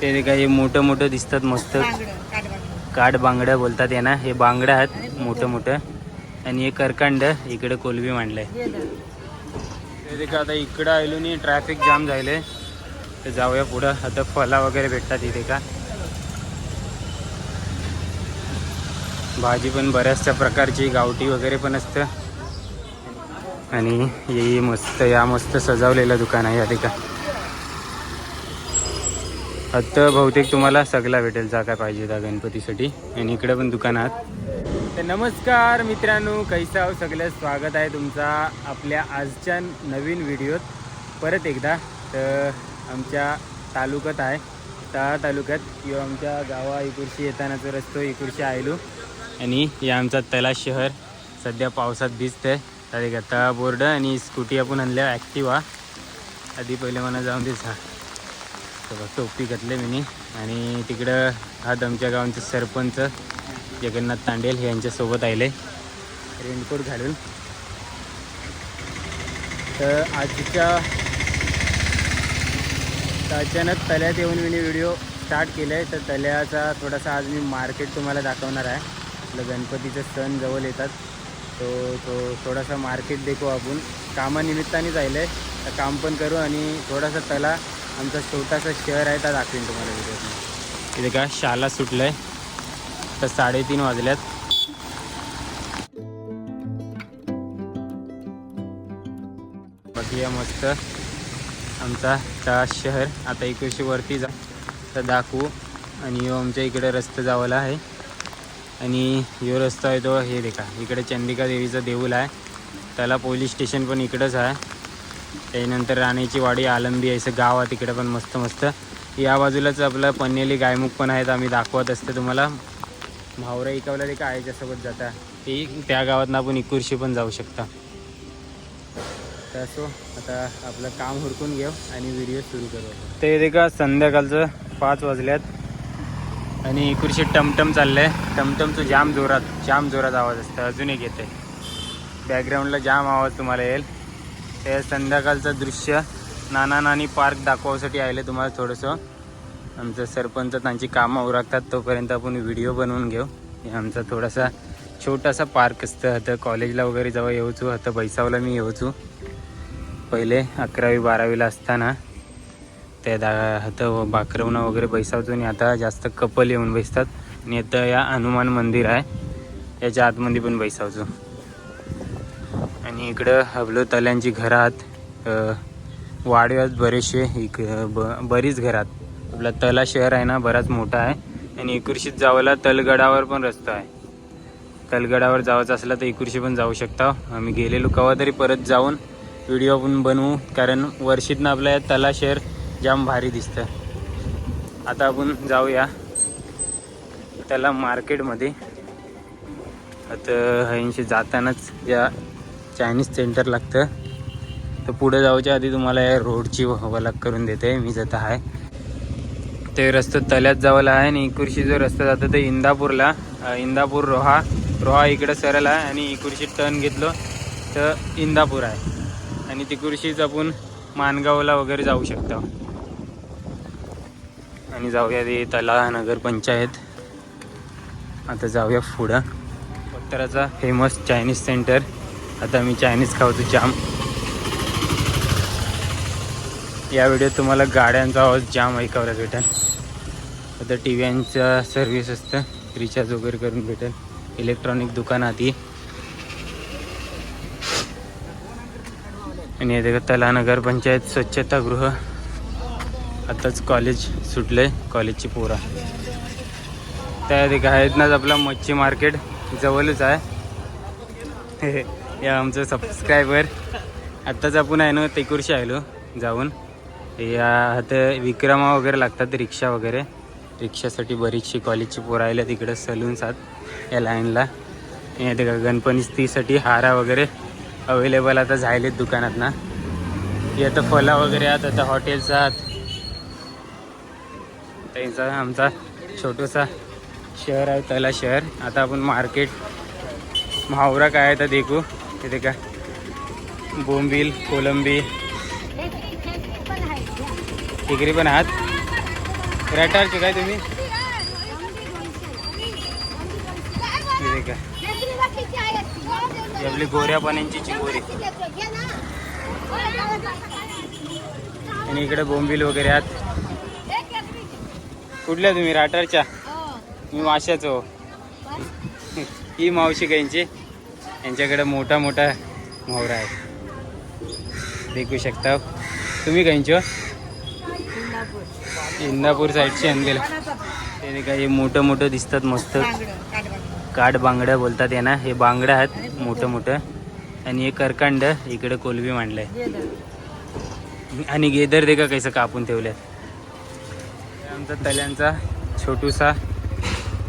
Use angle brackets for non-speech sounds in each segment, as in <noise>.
ते काही मोठं मोठं दिसतात मस्त. काठ बांगड्या बोलतात यांना. हे बांगड्या आहेत मोठं मोठं. आणि हे करकांड इकडे कोलबी मांडलंय. ते का आता इकडं आलो नाही ट्रॅफिक जाम झाले तर जाऊया पुढं. आता फला वगैरे भेटतात इथे का? भाजी पण बऱ्याचशा प्रकारची गावठी वगैरे पण असतं. आणि हे मस्त या मस्त सजवलेलं दुकान आहे या ठिकाणी आता बहुतेक तुम्हाला सगळा भेटेल जा काय पाहिजे त्या गणपतीसाठी. आणि इकडे पण दुकानात. तर नमस्कार मित्रांनो कैसा हो? सगळं स्वागत आहे तुमचा आपल्या आजच्या नवीन व्हिडिओत. परत एकदा तर आमच्या तालुक्यात आहे. त्या तालुक्यात किंवा आमच्या गावा इकुर्शी येतानाचा रस्तो इकुर्शी आयलो. आणि हे आमचा तला शहर. सध्या पावसात भिजतंय तर आता बोर्ड आणि स्कूटी आपण आणल्या ॲक्टिवा. आधी पहिले मला जाऊन दे तर बघ टोपी घातले मी आणि तिकडं हा आमच्या गावांचे सरपंच जगन्नाथ तांडेल यांच्यासोबत आले रेनकोट घालून. तर आजच्या अचानक तल्यात येऊन मी व्हिडिओ स्टार्ट केलं आहे तर तल्याचा थोडासा आज मी मार्केट तुम्हाला दाखवणार आहे. आपलं गणपतीचं सण जवळ येतात. तो तो थोडासा मार्केट देखू आपण. कामानिमित्ताने जायलं आहे तर काम पण करू आणि थोडासा तला आमचा छोटासा शहर आहे त्या दाखवेन तुम्हाला व्हिडिओ इथे का शाला सुटलं आहे तर साडेतीन वाजल्यात. बाकी मस्त आमचा चा शहर. आता इकडशी वरती जा तर दाखवू. आणि आमच्या इकडे रस्ता जावला आहे. आणि यो रस्ता आहे तो हे देखा. इकडे चंदिका देवीचं देऊळ आहे. त्याला पोलीस स्टेशन पण इकडंच आहे. त्यानंतर राणीची वाडी आलंबी असं गाव आहे तिकडे पण मस्त मस्त. या बाजूलाच आपलं पन्नेली गायमुख पण आहेत आम्ही दाखवत असते तुम्हाला. भावरा इकावला ते काय याच्यासोबत जाता. ती त्या गावातनं आपण इकुरशी पण जाऊ शकता. तर असो आता आपलं काम हुडकून घेऊ आणि व्हिडिओ सुरू करू ते ते का संध्याकाळचं पाच वाजल्यात. आणि इकुरशी टमटम चाललंय. टमटमचं जाम जोरात जाम जोरात आवाज असतं. अजून एक येते बॅकग्राऊंडला जाम आवाज तुम्हाला येईल. हे संध्याकाळचं दृश्य नाना नानी पार्क दाखवासाठी आले तुम्हाला थोडंसं. आमचं सरपंच त्यांची कामं उरकतात तोपर्यंत आपण व्हिडिओ बनवून घेऊ. हे आमचा थोडासा छोटासा पार्क असतं आता कॉलेजला वगैरे जेव्हा येऊचू आता बैसावला मी येऊचू. पहिले अकरावी बारावीला असताना ते दा आता बाकरवणं वगैरे बैसावतो आणि आता जास्त कपल येऊन बैसतात. आणि आता या हनुमान मंदिर आहे याच्या आतमध्ये पण बैसावचो. आणि इकडं हबलो तल्यांची घरात वाढव्यात बरेचसे इक ब बरीच घरात. आपला तला शहर आहे ना बराच मोठा आहे. आणि इकुर्शीत जावायला तलगडावर पण रस्ता आहे. तलगडावर जायचं असला तर इकुर्शी पण जाऊ शकता. आम्ही गेलेलो कवा तरी परत जाऊन व्हिडिओ पण बनवू कारण वर्षीतनं आपल्या या तला शहर जाम भारी दिसतं. आता आपण जाऊया त्याला मार्केटमध्ये. आता ह्यांशी जातानाच या चायनीज सेंटर लागतं. तर पुढे जाऊच्या आधी तुम्हाला या रोडची वलक करून देते. मी जात आहे. ते रस्ता तल्यात जावला आहे आणि इकुर्शी जो रस्ता जातो ते इंदापूरला. इंदापूर रोहा. रोहा इकडं सरला आहे आणि इकुर्शी टर्न घेतलो तर इंदापूर आहे. आणि तिकुर्शीच आपण मानगावला वगैरे जाऊ शकतो. आणि जाऊया ते तला नगर पंचायत. आता जाऊया पुढं. उत्तराचा फेमस चायनीज सेंटर आता मी चायनीज खावतो जाम या व्हिडिओत तुम्हाला गाड्यांचा आवाज जाम ऐकावला भेटेल. आता टी व्हीचा सर्व्हिस असतं. रिचार्ज वगैरे करून भेटेल. इलेक्ट्रॉनिक दुकानात ही आणि येते तला नगर पंचायत स्वच्छतागृह आताच कॉलेज सुटले कॉलेजची पोरा. त्या आहेत नाच आपला मच्छी मार्केट जवळच आहे. <laughs> या आमचं सबस्क्रायबर आत्ताच आपण आहे ना तेकुरशी आलो जाऊन. या आता विक्रमा वगैरे लागतात रिक्षा वगैरे. रिक्षासाठी बरीचशी कॉलेजची पोरं आल्या तिकडं सलून्सात या लाईनला ते का गणपतीसाठी हारा वगैरे अवेलेबल आता झालेत दुकानात ना हे आता फला वगैरे आहेत आता हॉटेल्स आहात. त्यांचा आमचा छोटंसा शहर आहे तला शहर. आता आपण मार्केट म्हावरा काय आहे तर देखू. तिथे का? बोंबील कोलंबी. तिकरी पण आहात? रटारचे काय तुम्ही? हे देखा ही आपली गोऱ्या पाण्याची चिंबोरी आणि इकडे बोंबील वगैरे आहेत? कुठल्या तुम्ही? राटारच्या? मी माशाचो ही मावशी काहींची? यांच्याकडे मोठा मोठा मोहरा आहे. देखू शकता. तुम्ही काहींचो हो? इंदापूर साईडचे आणलेलं ते काही मोठं मोठं दिसतात मस्त. काठ बांगड्या बोलतात यांना. हे बांगड्या आहेत मोठं मोठं. आणि हे करकांड इकडे कोलबी मांडलंय. आणि गेदर दे का कसं कापून ठेवलंय. आमचा तल्यांचा छोटूसा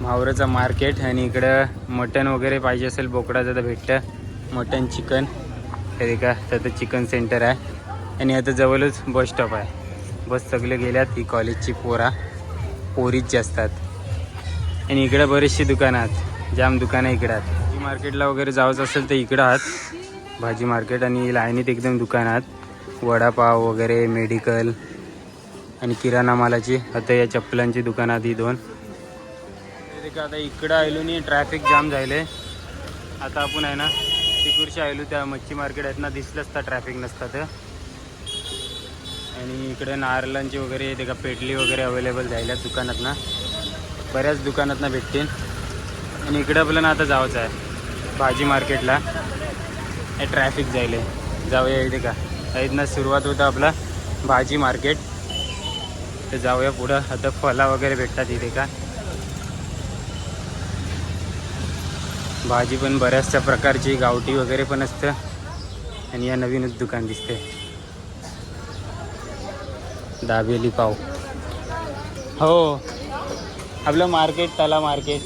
मावराचा मार्केट आणि इकडं मटन वगैरे पाहिजे असेल बोकडाचं तर भेटतं. Mutton chicken. अरे का तर चिकन सेंटर आहे. आणि आता जवळच बस स्टॉप आहे. बस सगळे गेल्यात ही कॉलेजची पोरा. पोरीच जास्त आहेत. आणि इकडं बरेचशी दुकानं आहेत. जाम दुकानं इकडं आहेत. भाजी मार्केटला वगैरे जायचं असेल तर इकडं आहात. भाजी मार्केट आणि लाईनीत एकदम दुकानं आहेत. वडापाव वगैरे मेडिकल आणि किराणा मालाची. आता या चप्पलांची दुकानं आहेत ही दोन. ते का आता इकडं आलो नाही ट्रॅफिक जाम झाले आता आपण आहे ना तिकडशी आलो त्या मच्छी मार्केट आहेत ना दिसलंच तर ट्रॅफिक नसतं तर आणि इकडे नारळांची वगैरे ते का पेटली वगैरे अवेलेबल झाल्या दुकानात ना. बऱ्याच दुकानात ना भेटतील. आणि इकडं आपलं ना आता जावंच आहे भाजी मार्केटला हे ट्रॅफिक जायले. जाऊया इथे का. इथनं सुरुवात होतं आपला भाजी मार्केट तर जाऊया पुढं. आता फला वगैरे भेटतात इथे का. भाजी पण बऱ्याचशा प्रकारची गावठी वगैरे पण असतं. आणि या नवीनच दुकान दिसते दाबेली पाव. हो. आपलं मार्केट तला मार्केट.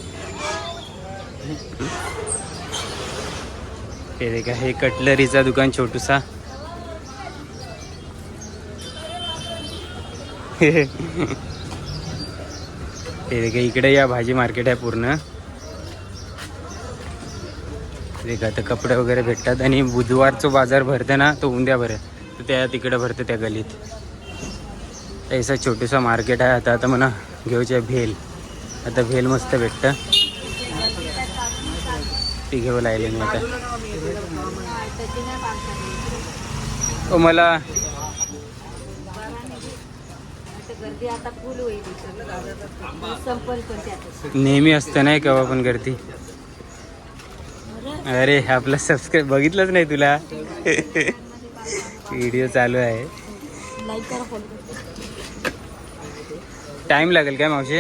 हे देखा हे कटलरीचा दुकान छोटूसा. <laughs> हे देखा इकडे या भाजी मार्केट आहे पूर्ण. देखा तर कपडे वगैरे भेटतात आणि बुधवारचं बाजार भरते ना तो उंद्या भरे तर त्या तिकडे भरते त्या गलीत. ऐसा छोटूसा मार्केट आहे आता आता म्हणा घेऊचे भेल. आता भेल मस्त भेटतं. ती घेऊ लागले मी आता. मला नेहमी असतं नाही केव्हा पण गर्दी? अरे आपला सबस्क्राईब बघितलंच नाही तुला. व्हिडिओ चालू आहे. टाइम लागेल काय मावशी?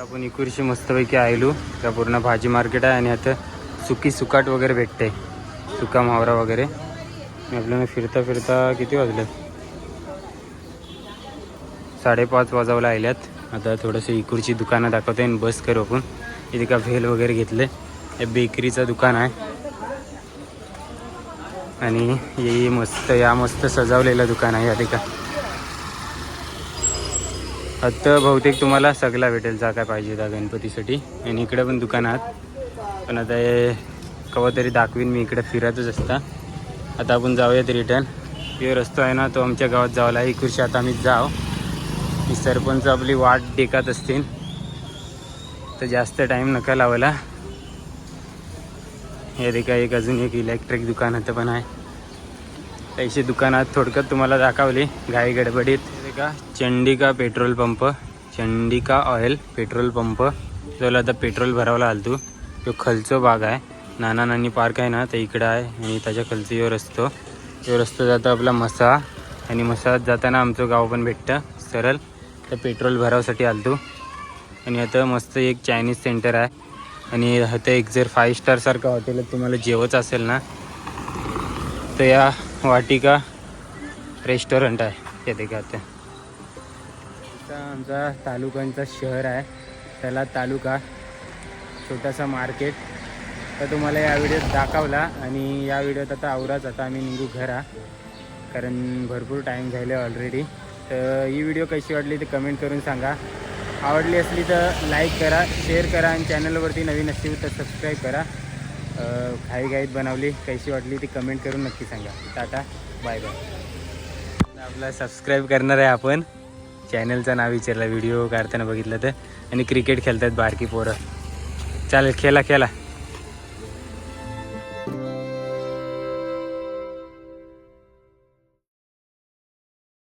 आपण इकुरशी मस्तपैकी आयलो. त्या पूर्ण भाजी मार्केट आहे आणि आता सुकी सुकाट वगैरे भेटते. सुका मावरा वगैरे. आपल्याला फिरता फिरता किती वाजले? साडेपाच वाजावला आल्यात आता थोडंसं इकुरची दुकानं दाखवते आणि बस करू आपण. इथे का भेल वगैरे घेतले. हे बेकरीचं दुकान आहे. आणि हे मस्त या मस्त सजावलेलं दुकान आहे या ठिकाण आता बहुतेक तुम्हाला सगळा भेटेल जा काय पाहिजे त्या गणपतीसाठी. आणि इकडे पण दुकान आहात. पण आता हे कवा तरी दाखवीन मी इकडे फिरतच असता. आता आपण जाऊयात रिटर्न. हे रस्तो आहे ना तो आमच्या गावात जावला आहे. खुर्शी आता आम्ही जाव. सरपंच आपली वाट टेकत असतील तर जास्त टाईम नका लावायला. हे देखा एक अजून एक इलेक्ट्रिक दुकान आता पण आहे. पैसे दुकानात थोडक्यात तुम्हाला दाखवली. घाई गडबडीत. देखा Chandika petrol pump. Chandika oil petrol pump. जो आता पेट्रोल भरावला आलतो. तो खलचो भाग आहे. नाना नानी पार्क आहे ना तर इकडं आहे. आणि त्याच्या खलचं यो रस्तो. यो रस्तो जातो आपला मसा आणि मसात जाताना आमचं गाव पण भेटतं. सरळ. तर पेट्रोल भरावसाठी आलतो. आणि आता मस्त एक चायनीज सेंटर आहे. आणि आता एक जर फाईव्ह स्टारसारखं हॉटेलात तुम्हाला जेवच असेल ना तर या वाटिका रेस्टॉरंट आहे. ते का आता. आमचा तालुक्यांचा शहर आहे. त्याला तालुका छोटासा मार्केट तर तुम्हाला या व्हिडिओत दाखवला आणि या व्हिडिओत आता आवराच. आता आम्ही निघू घरा. कारण भरपूर टाईम झाले ऑलरेडी तर ही व्हिडिओ कशी वाटली ते कमेंट करून सांगा. आवडली असली तर लाईक करा शेअर करा आणि चॅनलवरती नवीन असतील तर सबस्क्राईब करा. घाई घाईत बनवली कशी वाटली ती कमेंट करून नक्की सांगा. टाटा बाय बाय आपला सबस्क्राईब करणार आहे आपण. चॅनलचं नाव विचारलं व्हिडिओ काढताना बघितलं तर. आणि क्रिकेट खेळतात बारकी पोरं. चालेल खेळा खेळा.